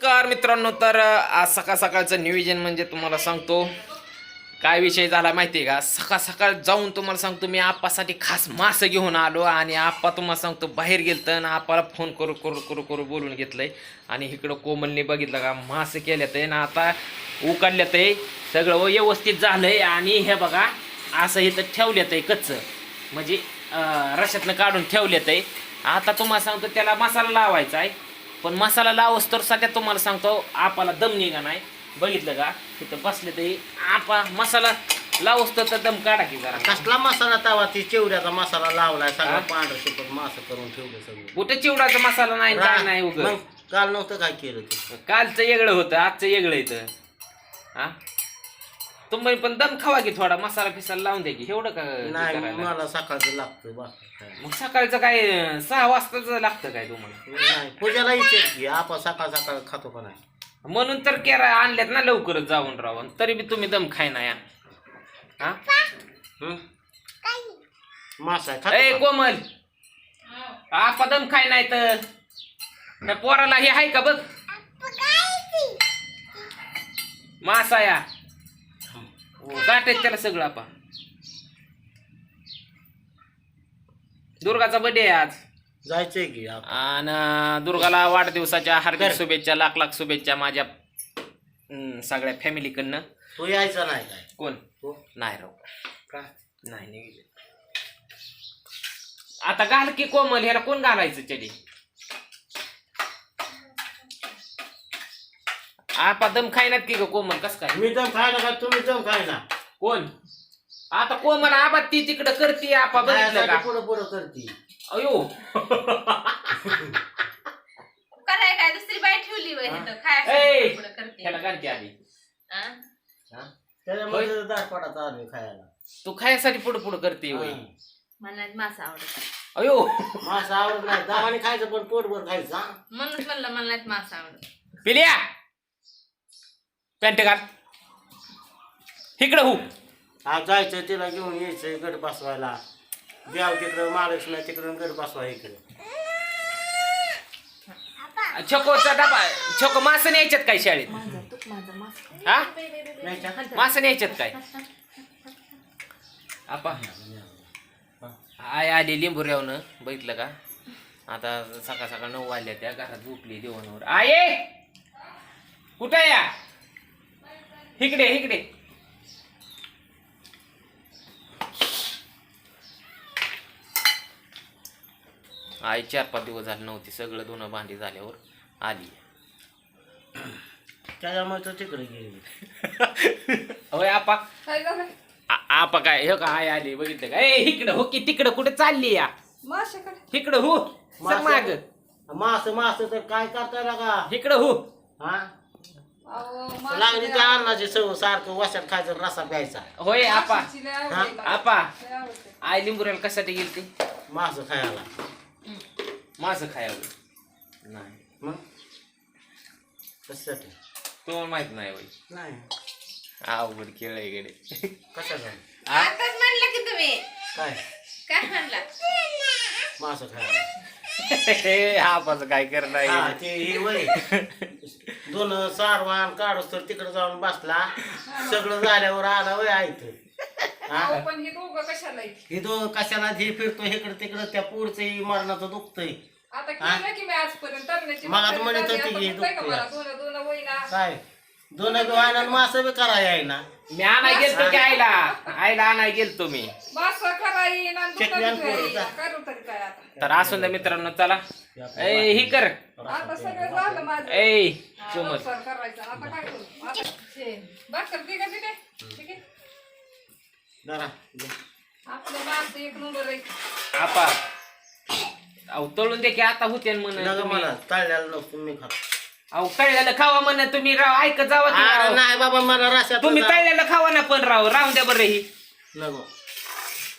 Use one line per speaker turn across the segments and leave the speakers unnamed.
नमस्कार मित्रांनो तर आज सकाळ सकाळचं नियोजन म्हणजे तुम्हाला सांगतो. काय विषय झाला माहिती आहे का? सकाळ सकाळ जाऊन तुम्हाला सांगतो मी आप्पासाठी खास मासं घेऊन आलो आणि आप्पा तुम्हाला सांगतो बाहेर गेलतं आणि आप्पाला फोन करू करू करू करू बोलून घेतलंय. आणि इकडं कोमलने बघितलं का मासं केल्यात आहे ना आता उकडल्यात आहे. सगळं व्यवस्थित झालंय आणि हे बघा असं इथं ठेवल्यात आहे कच्चं. म्हणजे रशातनं काढून ठेवल्यात आहे. आता तुम्हाला सांगतो त्याला मसाला लावायचा आहे. पण मसाला लावस तर सध्या तुम्हाला सांगतो आपाला दम निघा नाही. बघितलं का? तिथं बसले तरी आपा मसाला लावस तर दम काढा की जरा.
कसला मसाला तवा? ती चिवड्याचा मसाला लावलाय? सगळं पांढरं शुभ्र मासं करून ठेवलं सगळं.
कुठे चिवडाचा मसाला नाही काय नाही उग?
मग काल नव्हतं काय केलं ते?
कालचं वेगळं होतं आजचं वेगळं येतं हा? तुम्ही पण दम खावा की थोडा मसाला फिसाला लावून द्या की. एवढं का हे
नाही
करायला?
मला सकाळचं लागतं बा. काय.
मग सकाळचं काय सहा वाजताच लागतं काय तुम्हाला?
नाही पूजाला की आपण सकाळ सकाळ खातो का नाही?
म्हणून तर केरा आणल्यात ना लवकरच जाऊन राहून. तरी बी तुम्ही दम खाय ना या. हा?
हं? मासा आहे,
ए
खातो का?
कोमल! आपा दम खाय नाही तर. त्या पोराला हे आहे का बघ? मासा या. गाठेत त्याला सगळं आपा दुर्गाचा बर्थडे आहे आज.
जायचंय की.
आणि दुर्गाला वाढदिवसाच्या हार्दिक. शुभेच्छा लाख लाख शुभेच्छा माझ्या हम्म, सगळ्या फॅमिलीकडनं
तो यायचा नाही काय?
कोण?
तो?
नाही राव.
का?
नाही नाही. आता घाल की कोमल ह्याला कोण घालायचं चडी? आपा दम खायनात की ग कोमल? कस काय?
मी दम खायला का? तुम्ही दम खायला.
कोण? आता कोमल आबा ती तिकडं करते आपा बघितलं का?
पुढं पुढं करते.
अयो.
कराय काय दुसरी बाई ठेवली वय
हा.
ए!
पुढं करते?
ह्याला घालते आधी.
हा?
त्याच्यामध्ये दाटपाडाचा आम्ही खायला.
तू खायसाठी पुढं पुढं करते वय
हं.
मला नाही मासा आवडत
अयो.
मासा आवडत नाही. दामाने खायचं पण पोटभर खायचं हा?
म्हणूनच म्हणलं मला नाही मासा आवडत
पिल्या? पॅन्ट घाल. इकडं हो.
आज जायचं तिला घेऊन यायचं गड बसवायला. देव तिकडं महालक्ष्मी तिकडं गड बसवा इकडं.
छोकोचा डबा छोको मासं न्यायच्यात काय शाळेत?
माझा
हा?
नाही का?
मासं न्यायच्यात काय? आपा. आय आली लिंबुऱ्यावनं बघितलं का? आता सकाळ सकाळ नऊ वाजल्या त्या घरात झोपली देवांवर. आये कुठं या? इकडे इकडे आई चार पाच दिवस झाले नव्हती. सगळं दोन भांडी झाल्यावर आली.
त्याच्यामुळे तिकडे गेली.
होय आपा. आ- आपा काय हे का आय आली बघितलं का? ए इकडं हो की तिकडं कुठे चालली या?
माशाकडे.
इकडं हो सर माग.
मास मास तर काय करता लागा
इकडं हो.
हा? लागली त्या अन्नाची सव सारखं वाशात खायचं रसा प्यायचा
होय आपा.
आवड.
आपा. आई लिंबुऱ्याला कशासाठी गेली ती?
मास खायला.
मासं खायला. नाही.
मग? कशासाठी?
तुम्हाला माहीत नाही होय.
नाही.
अवघड खेळ आहे
कशासाठी?
आताच म्हणलं की तुम्ही.
काय?
काय म्हणला?
मास खायला.
आपाचं काय
हा,
करणार
ते ही वय. दोन सारवान काढूस तर तिकडे जाऊन बसला. सगळं झाल्यावर आला वय
अहो, पण हे दोघं कशाला आहेत?
हे कशाला हे फिरतो इकडे तिकडे त्या पुढचं मरणाचं दुखतंय.
आता केलं की मी आजपर्यंत तरण्याची
मला तर म्हणत होती की.
मला दोन दोन वहिना?
काय? दोन वायना मास बी करा आहे ना.
मी आणाय गेलतो की आईला. आईला आणाय गेलतो मी.
मासा येईन आणि
चटणी
दुधाची
आणि पोळी
येईन.
जा.
करू तरी काय आता.
तर असून द्या मित्रांनो चला. ए ही कर.
आता सगळं झालं माझं.
ए कोमल
संसार करायचा. आता काय करू? आता शे. भाकर ती का तिथे? ठीक आहे.
जरा. दे.
आपलं मास एक नंबर आहे.
आपा. अहो तळून दे की आता होते म्हण
नका मला. तळल्याला नको मी खातो.
अहो तळलेलं खावा म्हण तुम्ही. राव ऐकत जावा की
अरे
राव.
नाही बाबा मला रस्त्यात
तुम्ही तळलेलं खावा ना पण राव. राहून द्या बरं ही.
नको.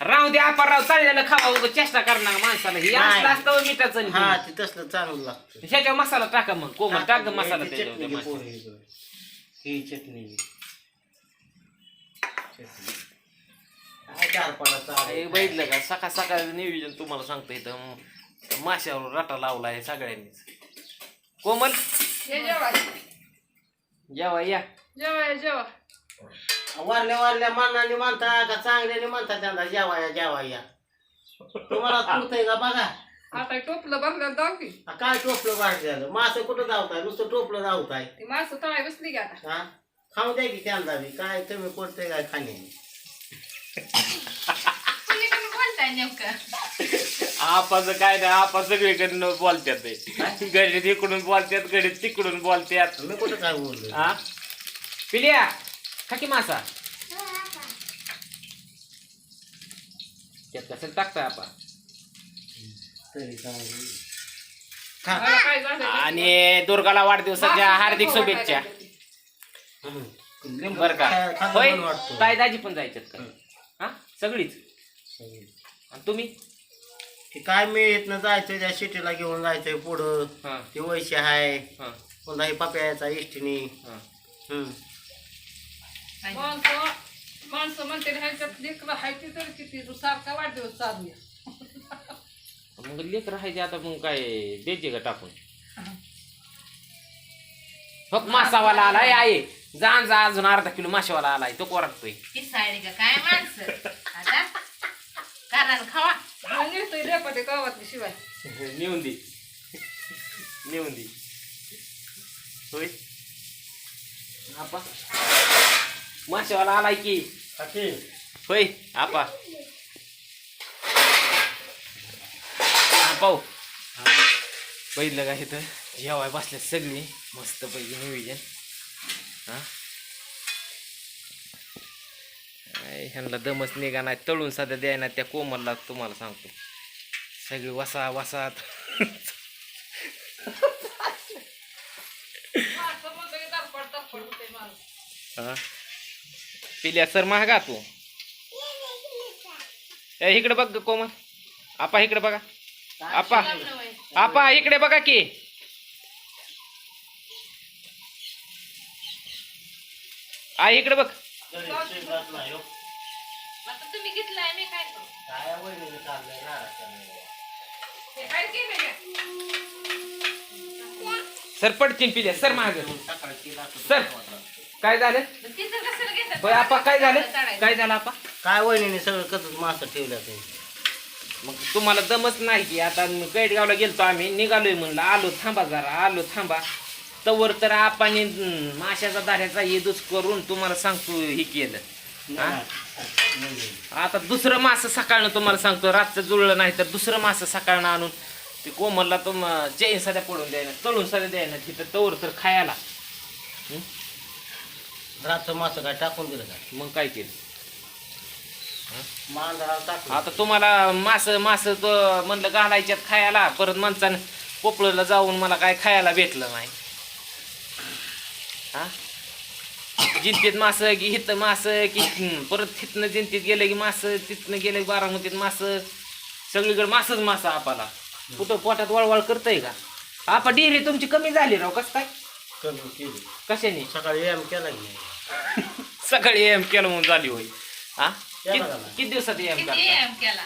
राहून द्या आपण राव तळलेलं खावा उगाच चेष्टा करणार माणसाला. ही
नाही.
असलं असतं हो मिठाचं आणि
हा. ते तसलं चांगलं लागतं.
ह्याच्यावर मसाला टाका मग कोमल टाक गं मसाला
ही
त्याच्यावर
चटणी. ही चटणी. काय
हे बघितलं का? सकाळ सकाळ नियोजन तुम्हाला सांगतो इथं. माशावर रटा लावला आहे सगळ्यांनीच. कोमल?
जेवा
जेवा या.
जेवा ये जेवा
वारल्या वारल्या मानाने म्हणता का चांगल्याने म्हणता त्यांना जेवा या जेवा या. तुम्हाला पुरतंय का बघा?
आता टोपलं भरलं जाऊ की.
आ, काय टोपलं बाहेर झालं मासं कुठं धावताय? नुसतं टोपलं धावताय.
ती माणसं तळाय बसली की आता.
हा? खाऊ द्या की त्यांना बी. काय कमी पडतंय काय खाण्याने
तुम्ही पण बोलताय नेमकं.
आपाचं काय नाही आपा सगळीकडनं बोलतात ते. गडीत इकडून बोलतात गडीत तिकडून बोलतात
मी कुठं काय बोललो?
हा पिलिया? खाकी मासा. त्यात कसं टाकताय आपा
तरी काय? खा.
आणि दुर्गाला वाढदिवसाच्या हार्दिक शुभेच्छा. बर का. होय. ताई दाजी पण जायच्यात का? हा? सगळीच? आणि तुम्ही?
ते काय मी इथनं जायचंय त्या सिटीला घेऊन जायचंय पुढं.
हा.
ते वैश्य आहे
हा.
पुन्हा हे पप्याचा इष्टीने.
हा.
हं.
माणसं माणसं म्हणते ह्याच्यात लेकरं तर किती तू सारखा वाढदिवस चालूया
मग लेख राहायचे आता मग काय द्यायचे का टाकून? फक्त मासावाला आलाय आहे. जा जा अजून अर्धा किलो माशावाला आलाय तो कोरटतोय
का काय माणसं? आता कारण खावा.
नेतोय रेपाटे गावातली शिवाय.
नेऊन दे. नेऊन दे. होय? आपा माशावाला आलाय की.
खाते.
होय आपा. पाहू. बघितलं का इथं? जेवाय बसल्या सगळी. मस्त पैकी नियोजन. हा? काय ह्यांना दमच निघा नाही? तळून सध्या द्याय ना त्या कोमलला तुम्हाला सांगतो. सगळी वसा वसात हा? पिल्या सर महागा तू. ए इकडे बघ ग कोमल. आपा इकडे बघा. आपा. आपा इकडे बघा की. आ इकडे बघ.
तुम्ही घेतलाय मी काय?
सर पडतील पिल्या. सर महाग. सर. काय झालं
मग तिथं कशाला घेतात
होय आपा काय झालं. काय झालं आपा?
काय वहिनीने सगळं कसं मासं ठेवलं ते?
मग तुम्हाला दमच नाही की आता गैडगावला गेलतो आम्ही निघालोय म्हणलं आलो थांबा जरा आलो थांबा. तवर तर आपण माशाचा दाऱ्याचा येदूच करून तुम्हाला सांगतो हे केलं. हा? आता दुसरं मास सकाळनं तुम्हाला सांगतो रातचं जुळलं नाही तर दुसरं मास सकाळनं आणून ते कोमलला तुम चैन सध्या पडून द्यायना तळून सध्या द्यायना तिथं तवर तर खायला.
रातचं मासं काय टाकून दिलं काय
मग काय केलं?
मांजराला टाकलं.
आता तुम्हाला मास मास म्हणलं घालायच्यात खायला परत माणसानं पोपळला जाऊन मला काय खायला भेटलं नाही. हा? जिंतीत मास की हिथं मास की हं, परत तिथनं जिंतीत गेलं की मास तिथनं गेलं की बारामतीत मास. सगळीकडे मासच मास आपाला. कुठं पोटात वळवळ करतय का? आपा डिरी तुमची कमी झाली राव कस काय?
कमी केली.
कशाने?
सकाळी व्यायाम केला की नाही?
सकाळी एम केलं म्हणून झाली होय. हा? कित- दिवसात एम
किती
करता?
एम केला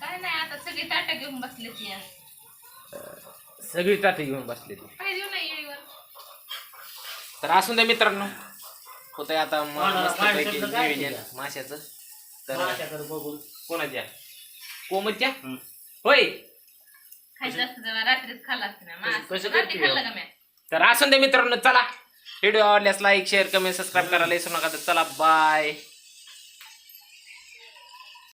काय
नाही आता सगळी ताटं घेऊन बसले ती
सगळी ताटे घेऊन बसले ती.
काय देऊ नाही येळीवर.
तर असून द्या मित्रांनो. होतंय आता म-
कोणाला
मस्तपैकी
काय सगळं काय
नियोजन
केलं?
माशाचं. तर
माझ्याकडे बघून
कोणाच्या? कोमतच्या
हं.
होय.
खायचं असतं तेव्हा रात्रीच खाल्ला असतं ना मास.
कसं
रात्री
करते
खाल्लं
हो?
का
तर असून द्या मित्रांनो चला व्हिडिओ आवडल्यास लाईक शेअर कमेंट सबस्क्राईब करायला विसरू नका तर चला बाय